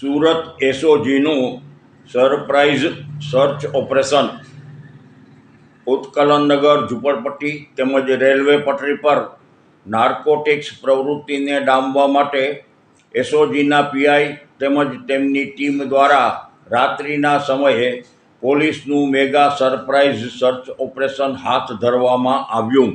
સુરત એસઓજીનું surprise search operation. ઉત્કલનનગર ઝૂંપડપટ્ટી તેમજ રેલવે પટરી પર નાર્કોટિક્સ પ્રવૃત્તિને ડામવા માટે એસઓજીના પીઆઈ તેમજ તેમની ટીમ દ્વારા રાત્રિના સમયે પોલીસનું મેગા સરપ્રાઇઝ સર્ચ ઓપરેશન હાથ ધરવામાં આવ્યું.